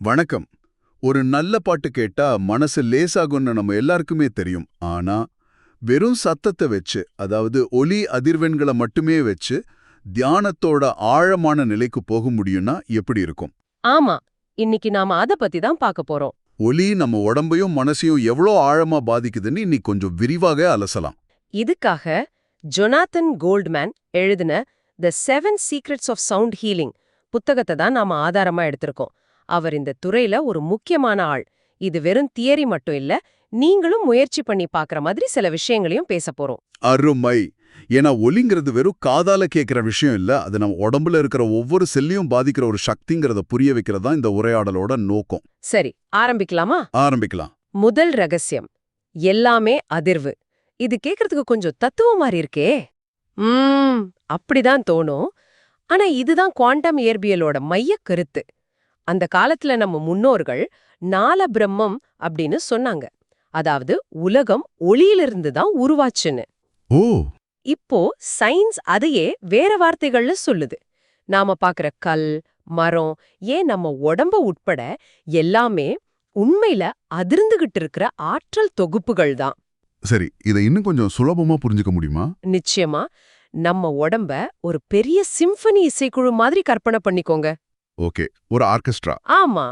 வணக்கம். ஒரு நல்ல பாட்டு கேட்டா மனசு லேசாகும்னு நம்ம எல்லாருக்குமே தெரியும். ஆனா வெறும் சத்தத்தை வச்சு அதாவது ஒலி அதிர்வெண்களை மட்டுமே வச்சு தியானத்தோட ஆழமான நிலைக்கு போக முடியும்னா எப்படி இருக்கும்? ஆமா. இன்னைக்கு நாம அத பத்தி தான் பார்க்க போறோம். ஒலி நம்ம உடம்பையும் மனசையும் எவ்வளோ ஆழமா பாதிக்குதுன்னு இன்னைக்கு கொஞ்சம் விரிவாக அலசலாம். இதுக்காக ஜொனாத்தன் கோல்ட்மேன் எழுதின the seven secrets of sound healing புத்தகத்தை தான் நாம ஆதாரமா எடுத்திருக்கோம். அவர் இந்த துறையில ஒரு முக்கியமான ஆள். இது வெறும் தியரி மட்டும் இல்ல நீங்களும் முயற்சி பண்ணி பார்க்கற மாதிரி சில விஷயங்களையும் பேச போறோம். அருமை. ஏன்னா ஒலிங்கிறது வெறும் காதால கேட்கிற விஷயம் இல்ல அது நம்ம உடம்புல இருக்கிற ஒவ்வொரு செல்லையும் பாதிக்கிற ஒரு சக்திங்கிறத புரிய வைக்கிறது தான் இந்த உரையாடலோட நோக்கம். சரி ஆரம்பிக்கலாமா? ஆரம்பிக்கலாம். முதல் ரகசியம். எல்லாமே அதிர்வு. இது கேக்குறதுக்கு கொஞ்சம் தத்துவம் மாதிரி இருக்கே. ம் அப்படிதான் தோணும். ஆனா இதுதான் குவாண்டம் இயற்பியலோட மையக் கருத்து. அந்த காலத்துல நம்ம முன்னோர்கள் நால பிரம்மம் அப்படின்னு சொன்னாங்க. அதாவது உலகம் ஒளியிலிருந்து தான் உருவாச்சுன்னு. ஓ! இப்போ சயின்ஸ் அதையே வேற வார்த்தைகள்ல சொல்லுது. நாம பாக்குற கல் மரம் ஏன் நம்ம உடம்ப உட்பட எல்லாமே உண்மையில அதிர்ந்துகிட்டு இருக்கிற ஆற்றல் தொகுப்புகள் தான். சரி இதை இன்னும் கொஞ்சம் சுலபமா புரிஞ்சுக்க முடியுமா? நிச்சயமா. நம்ம உடம்ப ஒரு பெரிய சிம்பனி இசைக்குழு மாதிரி கற்பனை பண்ணிக்கோங்க. ஓகே ஒரு ஆர்கெஸ்ட்ரா. ஆமா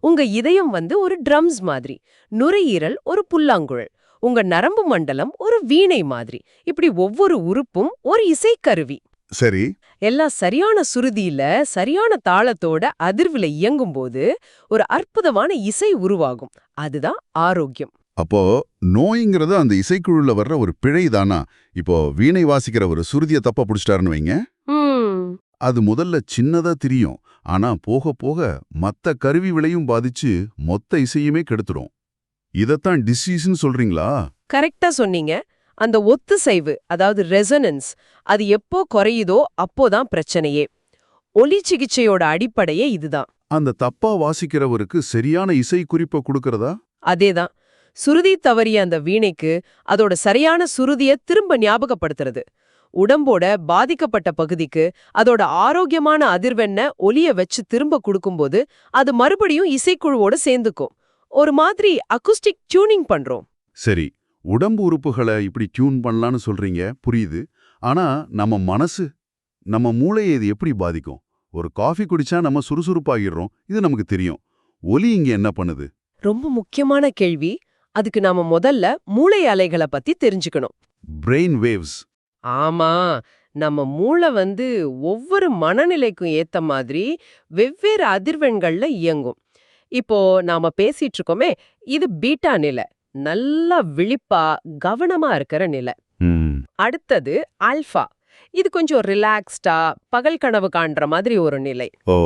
உங்க இதயம் வந்து ஒரு ட்ரம்ஸ் மாதிரி நுரையீரல் ஒரு புல்லாங்குழல் உங்க நரம்பு மண்டலம் ஒரு வீணை மாதிரி இப்படி ஒவ்வொரு உறுப்பும் ஒரு இசைக்கருவி. சரி. எல்லாம் சரியான சுருதியில சரியான தாளத்தோட அதிர்வுல இயங்கும்போது ஒரு அற்புதமான இசை உருவாகும். அதுதான் ஆரோக்கியம். அப்போ நோய்ங்கிறது அந்த இசைக்குழுல வர்ற ஒரு பிழை தானா? இப்போ வீணை வாசிக்கிற ஒரு சுருதிய தப்பா புடிச்சிட்டாருன்னு வைங்க. அது முதல்ல சின்னதா தெரியும். ஆனா போக போக மத்த கருவி விளையும் பாதிச்சு மொத்த இசையுமே கெடுத்துடும். இதத்தான் டிசீஸ்னு சொல்றீங்களா? கரெக்டா சொன்னீங்க. அந்த ஒத்துசைவு அதாவது ரெசனன்ஸ் அது எப்போ குறையுதோ அப்போதான் பிரச்சனையே. ஒலி சிகிச்சையோட அடிப்படையே இதுதான். அந்த தப்பா வாசிக்கிறவருக்கு சரியான இசை குறிப்பை கொடுக்கறதா? அதேதான். சுருதி தவறிய அந்த வீணைக்கு அதோட சரியான சுருதிய திரும்ப ஞாபகப்படுத்துறது. உடம்போட பாதிக்கப்பட்ட பகுதிக்கு அதோட ஆரோக்கியமான அதிர்வெண்ண ஒலிய வச்சு திரும்ப கொடுக்கும்போது அது மறுபடியும் இசைக்குழுவோட சேர்ந்துக்கும். ஒரு மாதிரி அக்குஸ்டிக் டியூனிங் பண்றோம். சரி உடம்பு உறுப்புகளை இப்படி டியூன் பண்ணலான்னு சொல்றீங்க புரியுது. ஆனா நம்ம மனசு நம்ம மூளையை இது எப்படி பாதிக்கும்? ஒரு காஃபி குடிச்சா நம்ம சுறுசுறுப்பாகிடுறோம் இது நமக்கு தெரியும். ஒலி இங்க என்ன பண்ணுது? ரொம்ப முக்கியமான கேள்வி. அதுக்கு நாம முதல்ல மூளை அலைகளை பத்தி தெரிஞ்சுக்கணும். பிரெயின் வேவ்ஸ் ஆமா. நம்ம மூளை வந்து ஒவ்வொரு மனநிலைக்கும் ஏத்த மாதிரி வெவ்வேறு அதிர்வெண்கள்ல இயங்கும். இப்போ நாம பேசிட்டு இருக்கோமே இது பீட்டா நிலை. நல்லா விழிப்பா கவனமா இருக்கிற நிலை. அடுத்தது ஆல்ஃபா. இது கொஞ்சம் ரிலாக்ஸ்டா பகல் கனவு காண்ற மாதிரி ஒரு நிலை. ஓ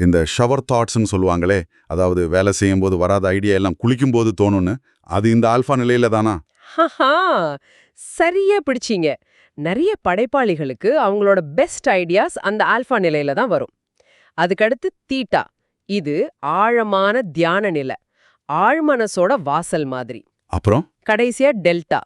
இந்த ஷவர் தாட்ஸ்னு சொல்லுவாங்களே அதாவது வேலை செய்யும்போது வராத ஐடியா எல்லாம் குளிக்கும்போது தோணும்னு அது இந்த ஆல்ஃபா நிலையில தானா? ஹஹா! சரியா பிடிச்சீங்க. நிறைய படைப்பாளிகளுக்கு அவங்களோட பெஸ்ட் ஐடியாஸ் அந்த ஆல்ஃபா நிலையில தான் வரும். அதுக்கடுத்து தீட்டா இது ஆழமான தியான நிலை. ஆழ்மனசோட வாசல் மாதிரி. அப்புறம்? கடைசியா டெல்டா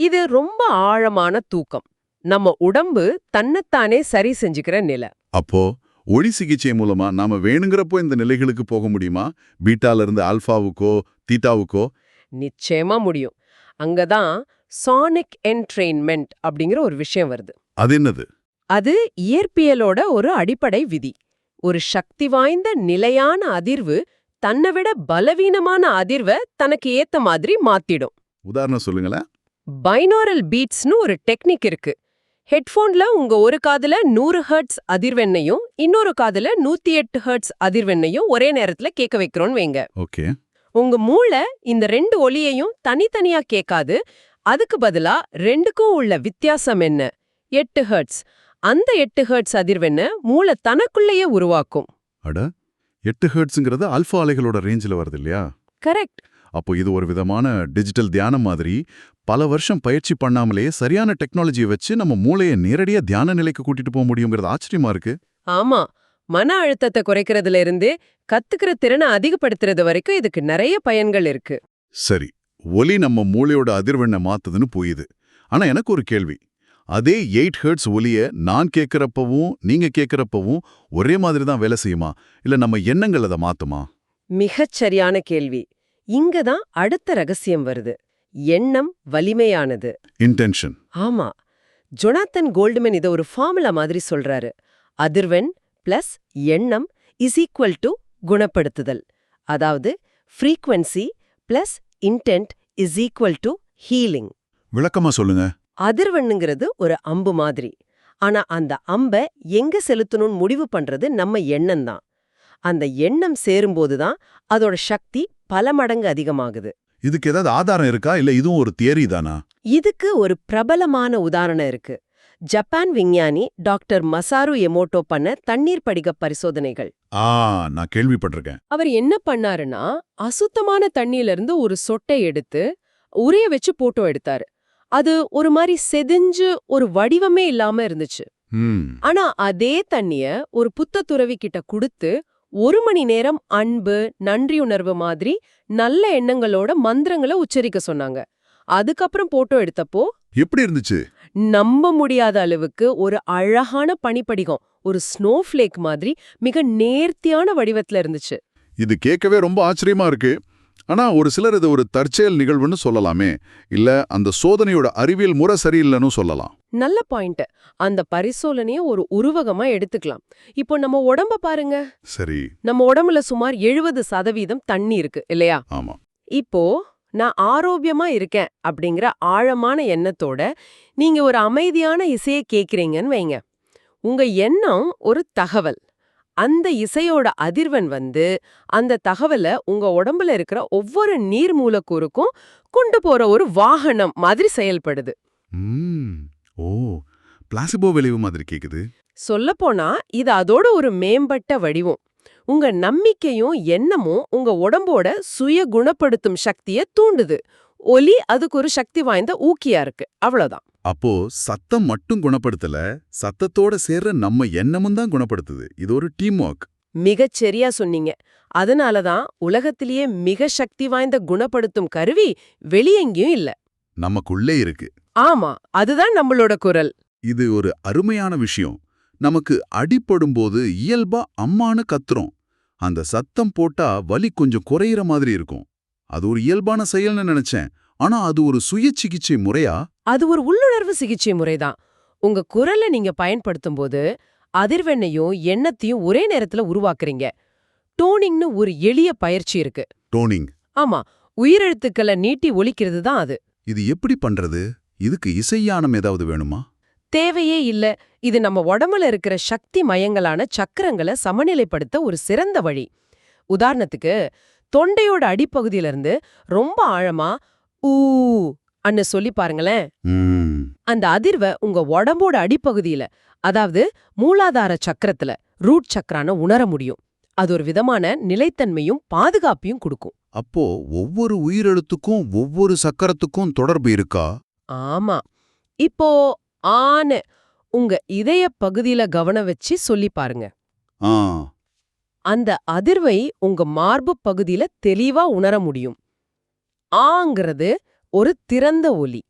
இது ரொம்ப ஆழமான தூக்கம். நம்ம உடம்பு தன்னைத்தானே சரி செஞ்சுக்கிற நிலை. அப்போ ஒளி சிகிச்சை மூலமா நாம வேணுங்கிறப்போ இந்த நிலைகளுக்கு போக முடியுமா? பீட்டால இருந்து ஆல்ஃபாவுக்கோ தீட்டாவுக்கோ நிச்சயமா முடியும். அங்கதான் சானிக் என்ட்ரெயின்மெண்ட் அப்படிங்கிற ஒரு விஷயம் வருது. அது என்னது? அது இயற்பியலோட ஒரு அடிப்படை விதி. ஒரு சக்தி வாய்ந்த நிலையான அதிர்வு தன்னை விட பலவீனமான அதிர்வை தனக்கு ஏத்த மாதிரி மாத்திடும். உதாரணம் சொல்லுங்களேன். பைனாரல் பீட்ஸ்னு ஒரு டெக்னிக் இருக்கு. ஹெட்ஃபோன்ல உங்க ஒரு காதுல நூறு ஹெர்ட்ஸ் அதிர்வெண்ணையும் இன்னொரு காதுல நூத்தி எட்டு ஹெர்ட்ஸ் அதிர்வெண்ணையும் ஒரே நேரத்துல கேட்க வைக்கிறோன்னு வைங்க. ஓகே. உங்க மூளை இந்த ரெண்டு ஒலியையும் தனித்தனியா கேட்காது. அதுக்கு பதிலா ரெண்டுக்கும் உள்ள வித்தியாசம் என்ன? எட்டு ஹெர்ட்ஸ் அந்த எட்டு ஹெர்ட்ஸ் அதிர்வெண்ண மூளை தனக்குள்ளேயே உருவாக்கும். அட எட்டு ஹெர்ட்ஸுங்கிறது ஆல்ஃபா அலைகளோட ரேஞ்சில் வருது இல்லையா? கரெக்ட் அப்போ இது ஒரு விதமான டிஜிட்டல் தியானம் மாதிரி பல வருஷம் பயிற்சி பண்ணாமலே சரியான டெக்னாலஜியை வச்சு நம்ம மூளையை நேரடியா தியான நிலைக்கு கூட்டிட்டு போக முடியுங்கிறது ஆச்சரியமா இருக்கு. ஆமா. மன அழுத்தத்தை குறைக்கிறதுல இருந்து கத்துக்கிற திறனை அதிகப்படுத்துறது வரைக்கும் இதுக்கு நிறைய பயன்கள் இருக்கு. சரி ஒலி நம்ம மூளையோட அதிர்வெண்ணை மாத்துதுன்னு புரியுது ஆனா எனக்கு ஒரு கேள்வி. அதே எயிட் ஹெர்ட்ஸ் ஒலிய நான் கேட்கறப்பவும் நீங்க கேட்கறப்பவும் ஒரே மாதிரி தான் வேலை செய்யுமா? இல்ல நம்ம எண்ணங்கள் அதை மாத்துமா? மிகச் சரியான கேள்வி. இங்க தான் அடுத்த ரகசியம் வருது. எண்ணம் வலிமையானது. இன்டென்ஷன் ஆமா. ஜொனாத்தன் கோல்டுமேன் இத ஒரு ஃபார்முலா மாதிரி சொல்றாரு. அதிர்வெண் பிளஸ் எண்ணம் இஸ் ஈக்குவல் டு குணப்படுத்துதல். அதாவது frequency plus intent is equal to healing விளக்கமா சொல்லுங்க. அதிர்வெண்ணுங்கிறது ஒரு அம்பு மாதிரி. ஆனா அந்த அம்ப எங்க செலுத்தணும்னு முடிவு பண்றது நம்ம எண்ணம் தான் அந்த எண்ணம் சேரும்போது தான் அதோட சக்தி பல மடங்கு அதிகமாகுது. இதுக்கு ஏதாவது ஆதாரம் இருக்கா? இல்ல இதுவும் ஒரு தியரி தானா? இதுக்கு ஒரு பிரபலமான உதாரணம் இருக்கு. ஜப்பான் விஞ்ஞானி டாக்டர் மசாரு எமோட்டோ பண்ண தண்ணீர் படிக பரிசோதனைகள். ஆ நான் கேள்விப்பட்டிருக்கேன். அவர் என்ன பண்ணாருன்னா அசுத்தமான தண்ணியில இருந்து ஒரு சொட்டை எடுத்து உரைய வச்சு போட்டோ எடுத்தாரு. அது ஒரு மாதிரி செதிஞ்சு ஒரு வடிவமே இல்லாம இருந்துச்சு. ஆனா அதே தண்ணிய ஒரு புத்த துறவி கிட்ட கொடுத்து ஒரு மணி நேரம் அன்பு நன்றியுணர்வு மாதிரி நல்ல எண்ணங்களோட மந்திரங்களை உச்சரிக்க சொன்னாங்க. அதுக்கப்புறம் போட்டோ எடுத்தப்போ எப்படி இருந்துச்சு? நம்ப முடியாத அளவுக்கு ஒரு அழகான பனிப்படிகம் ஒரு ஸ்னோஃப்ளேக் மாதிரி மிக நேர்த்தியான வடிவத்துல இருந்துச்சு. இது கேட்கவே ரொம்ப ஆச்சரியமா இருக்கு. ஆனா ஒரு சிலர் இது ஒரு தற்செயல் நிகழ்வுன்னு சொல்லலாமே. இல்ல அந்த சோதனையோட அறிவியல் முறை சரியில்லைன்னு சொல்லலாம். நல்ல பாயிண்ட் அந்த பரிசோதனைய ஒரு உருவகமா எடுத்துக்கலாம். இப்போ நம்ம உடம்ப பாருங்க. சரி. நம்ம உடம்புல சுமார் எழுபது சதவீதம் தண்ணி இருக்கு இல்லையா? ஆமா. இப்போ நான் ஆரோக்கியமா இருக்கேன் அப்படிங்கிற ஆழமான எண்ணத்தோட நீங்க ஒரு அமைதியான இசையை கேக்குறீங்கன்னு வைங்க. உங்க எண்ணம் ஒரு தகவல். அந்த இசையோட அதிர்வெண் வந்து அந்த தகவலை உங்க உடம்புல இருக்கிற ஒவ்வொரு நீர் மூலக்கூறுக்கும் கொண்டு போற ஒரு வாகனம் மாதிரி செயல்படுது. ஓ. பிளாசிபோ விளைவு மாதிரி கேக்குது. சொல்லப்போனா இது அதோட ஒரு மேம்பட்ட வடிவம். உங்க நம்பிக்கையும் எண்ணமும் உங்க உடம்போட சுய குணப்படுத்தும் சக்திய தூண்டுது. ஒலி அதுக்கு ஒரு சக்தி வாய்ந்த ஊக்கியா இருக்கு. அவ்வளவுதான். அப்போ சத்தம் மட்டும் குணப்படுத்தல சத்தத்தோட சேர்ற நம்ம எண்ணமும் தான் குணப்படுத்துது. இது ஒரு டீம் ஒர்க் மிகச் சரியா சொன்னீங்க. அதனாலதான் உலகத்திலேயே மிக சக்தி வாய்ந்த குணப்படுத்தும் கருவி வெளியெங்கேயும் இல்ல. நமக்குள்ளே இருக்கு. ஆமா அதுதான் நம்மளோட குரல். இது ஒரு அருமையான விஷயம். நமக்கு அடிபடும்போது இயல்பா அம்மான்னு கத்துறோம். அந்த சத்தம் போட்டா வலி கொஞ்சம் குறையிற மாதிரி இருக்கும். அது ஒரு இயல்பான செயல்னு நினைச்சேன். ஆனா அது ஒரு சுய சிகிச்சை முறையா? அது ஒரு உள்ளுணர்வு சிகிச்சை முறைதான். உங்க குரலை நீங்க பயன்படுத்தும் போது அதிர்வெண்ணையும் எண்ணத்தையும் ஒரே நேரத்துல உருவாக்குறீங்க. டோனிங்னு ஒரு எளிய பயிற்சி இருக்கு. டோனிங். ஆமா. உயிரெழுத்துக்களை நீட்டி ஒலிக்கிறது தான் அது. இது எப்படி பண்றது? இதுக்கு இசையானம் ஏதாவது வேணுமா? தேவையே இல்ல. இது நம்ம உடம்புல இருக்கிற சக்தி மயங்களான சக்கரங்களை சமநிலைப்படுத்த ஒரு சிறந்த வழி. உதாரணத்துக்கு தொண்டையோட அடிப்பகுதியில இருந்து ரொம்ப ஆழமா ஊ அன்னு சொல்லி பாருங்களேன். அந்த அதிர்வை உங்க உடம்போட அடிப்பகுதியில அதாவது மூலாதார சக்கரத்துல ரூட் சக்கரான உணர முடியும். அது ஒரு விதமான நிலைத்தன்மையும் பாதுகாப்பையும் கொடுக்கும். அப்போ ஒவ்வொரு உயிரெழுத்துக்கும் ஒவ்வொரு சக்கரத்துக்கும் தொடர்பு இருக்கா? ஆமா. இப்போ ஆன உங்க இதய பகுதியில கவனம் வச்சு சொல்லி பாருங்க. ஆ. அந்த அதிர்வை உங்க மார்பு பகுதியில தெளிவா உணர முடியும். ஆங்கிறது ஒரு திறந்த ஒலி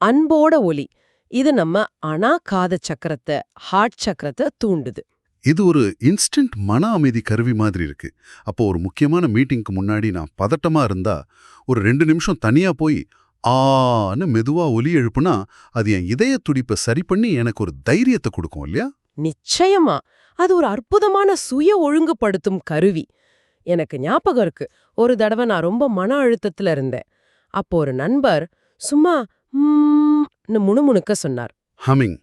அன்போட ஒலி. இது நம்ம அனாகாத சக்கரத்தை ஹார்ட் சக்கரத்தை தூண்டுது. இது ஒரு இன்ஸ்டன்ட் மன அமைதி கருவி மாதிரி இருக்கு. அப்போ ஒரு முக்கியமான மீட்டிங்க்கு முன்னாடி நான் பதட்டமா இருந்தா ஒரு ரெண்டு நிமிஷம் தனியா போய் ஆன்னு மெதுவா ஒலி எழுப்புனா அது என் இதய துடிப்பை சரி பண்ணி எனக்கு ஒரு தைரியத்தை கொடுக்கும் இல்லையா? நிச்சயமா. அது ஒரு அற்புதமான சுய ஒழுங்குபடுத்தும் கருவி. எனக்கு ஞாபகம் இருக்கு. ஒரு தடவை நான் ரொம்ப மன அழுத்தத்துல இருந்தேன். அப்போ ஒரு நண்பர் சும்மா முணுமுணுக்க சொன்னார் ஹமிங்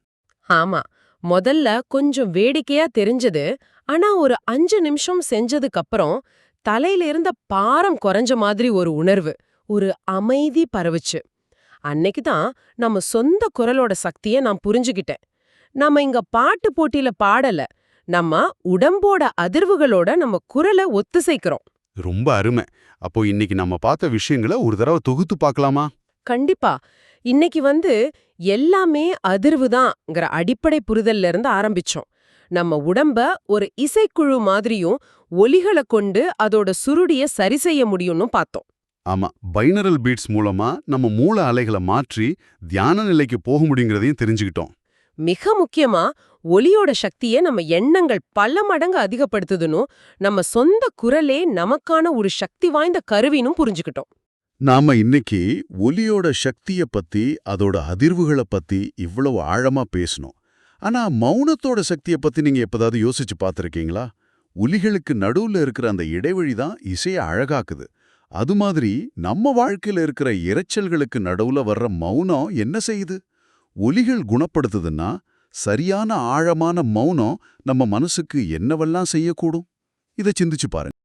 ஆமா முதல்ல கொஞ்சம் வேடிக்கையா தெரிஞ்சது ஆனா ஒரு அஞ்சு நிமிஷம் செஞ்சதுக்கு அப்புறம் தலையில இருந்த பாரம் குறைஞ்ச மாதிரி ஒரு உணர்வு ஒரு அமைதி பரவுச்சு. அன்னைக்கு தான் நம்ம சொந்த குரலோட சக்தியை நான் புரிஞ்சுகிட்டேன். நம்ம இங்க பாட்டு போட்டியில பாடல நம்ம உடம்போட அதிர்வுகளோட நம்ம குரலை ஒத்துசைக்கிறோம். ரொம்ப அருமை. அப்போ இன்னைக்கு நம்ம பார்த்த விஷயங்களை ஒரு தடவை தொகுத்து பார்க்கலாமா? கண்டிப்பா. இன்னைக்கு வந்து எல்லாமே அதிர்வு தான்ங்கிற அடிப்படை புரிதல்ல இருந்து ஆரம்பிச்சோம். நம்ம உடம்ப ஒரு இசைக்குழு மாதிரியும் ஒலிகளை கொண்டு அதோட சுருடிய சரி செய்ய முடியும்னு பார்த்தோம். ஆமா பைனரல் பீட்ஸ் மூலமா நம்ம மூல அலைகளை மாற்றி தியான நிலைக்கு போக முடியுங்கிறதையும் தெரிஞ்சுக்கிட்டோம். மிக முக்கியமா ஒலியோட சக்தியை நம்ம எண்ணங்கள் பல மடங்கு அதிகப்படுத்துதுன்னும் நம்ம சொந்த குரலே நமக்கான ஒரு சக்தி வாய்ந்த கருவினும் புரிஞ்சுக்கிட்டோம். நாம இன்னைக்கு ஒலியோட சக்திய பத்தி அதோட அதிர்வுகளை பத்தி இவ்வளவு ஆழமா பேசணும். ஆனா மௌனத்தோட சக்திய பத்தி நீங்க எப்பதாவது யோசிச்சு பார்த்திருக்கீங்களா? ஒலிகளுக்கு நடுவுல இருக்கிற அந்த இடைவெளி தான் இசைய அழகாக்குது. அது மாதிரி நம்ம வாழ்க்கையில இருக்கிற இரைச்சல்களுக்கு நடுவுல வர்ற மௌனம் என்ன செய்யுது? ஒலிகள் குணப்படுத்துதுன்னா சரியான ஆழமான மௌனம் நம்ம மனசுக்கு என்னவெல்லாம் செய்யக்கூடும்? இதை சிந்திச்சு பாருங்க.